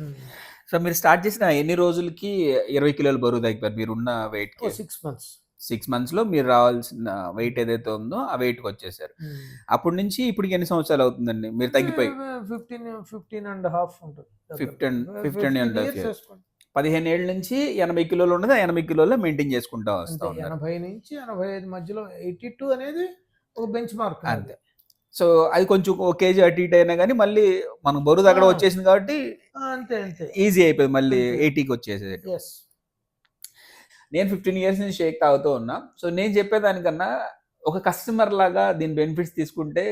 ఉంటుంది. సో మీరు స్టార్ట్ చేసిన ఎన్ని రోజులకి ఇరవై కిలోల బరువు తగ్గిపోయారు? మీరు ఉన్న వెయిట్కి సిక్స్ మంత్స్ సిక్స్ మంత్స్లో మీరు రావాల్సిన వెయిట్ ఏదైతే ఉందో ఆ వెయిట్కి వచ్చేసారు. అప్పటి నుంచి ఇప్పటికి ఎన్ని సంవత్సరాలు అవుతుందండి? మీరు తగ్గిపోయి? ఫిఫ్టీన్ ఫిఫ్టీన్ అండ్ హాఫ్ ఉంటుంది. 15 15 and half years. చేసుకోండి పదిహేను ఏళ్ళ నుంచి ఎనభై కిలోలు ఉన్నది? ఆ ఎనభై కిలోలో మెయింటైన్ చేసుకుంటా వస్తా ఎనభై నుంచి ఎనభై ఐదు మధ్యలో ఎయిటీ టూ అనేది ఒక బెంచ్ మార్క్ అంతే. సో అది కొంచెం ఒక కేజీ అటు ఇటు అయినా కానీ మళ్ళీ మనం బరువు అక్కడ. వచ్చేసింది కాబట్టి అంతే అంతే. ఈజీ అయిపోయింది మళ్ళీ. ఎయిటీకి వచ్చేసేది ఎస్ నేను ఫిఫ్టీన్ ఇయర్స్ నుంచి షేక్ తాగుతూ ఉన్నా. సో నేను చెప్పేదానికన్నా ఒక కస్టమర్ లాగా దీని బెనిఫిట్స్ తీసుకుంటే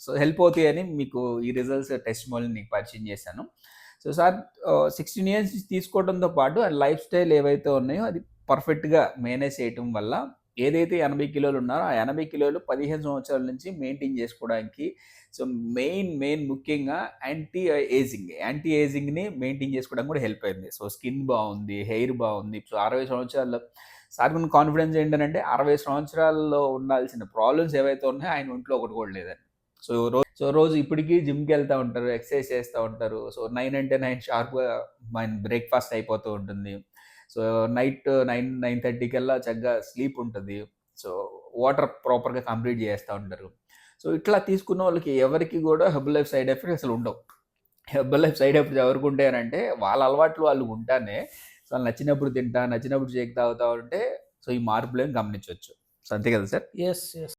సో హెల్ప్ అవుతాయి అని మీకు ఈ రిజల్ట్స్ టెస్ట్ మోల్ని నీకు పరిచయం చేశాను. సో సార్ సిక్స్టీన్ ఇయర్స్ తీసుకోవడంతో పాటు లైఫ్ స్టైల్ ఏవైతే ఉన్నాయో అది పర్ఫెక్ట్గా మేనేజ్ చేయటం వల్ల ఏదైతే ఎనభై కిలోలు ఉన్నారో ఆ ఎనభై కిలోలు పదిహేను సంవత్సరాల నుంచి మెయింటైన్ చేసుకోవడానికి సో మెయిన్ మెయిన్ ముఖ్యంగా యాంటీ ఏజింగ్ యాంటీ ఏజింగ్ని మెయింటైన్ చేసుకోవడానికి కూడా హెల్ప్ అయింది. సో స్కిన్ బాగుంది హెయిర్ బాగుంది. సో అరవై సంవత్సరాల్లో సార్కున్న కాన్ఫిడెన్స్ ఏంటంటే అరవై సంవత్సరాల్లో ఉండాల్సిన ప్రాబ్లమ్స్ ఏవైతే ఉన్నాయో ఆయన ఒంట్లో ఒకటి కూడా లేదని సో రోజు సో రోజు ఇప్పటికీ జిమ్కి వెళ్తూ ఉంటారు ఎక్సర్సైజ్ చేస్తూ ఉంటారు. సో నైన్ అంటే నైన్ షార్ప్గా మన బ్రేక్ఫాస్ట్ అయిపోతూ ఉంటుంది. So night nine nine thirty కల్లా చక్కగా స్లీప్ ఉంటుంది. సో వాటర్ ప్రాపర్గా కంప్లీట్ చేస్తూ ఉంటారు. సో ఇట్లా తీసుకున్న వాళ్ళకి ఎవరికి కూడా హెబ్ లైఫ్ సైడ్ ఎఫెక్ట్స్ అసలు ఉండవు. హెబ్ లైఫ్ సైడ్ ఎఫెక్ట్స్ ఎవరికి ఉంటాయనంటే వాళ్ళ అలవాట్లు వాళ్ళు ఉంటానే. సో వాళ్ళు నచ్చినప్పుడు తింటా నచ్చినప్పుడు షేక్ తాగుతా ఉంటే సో ఈ మార్పులేం గమనించవచ్చు. సో అంతే కదా సార్? Yes yes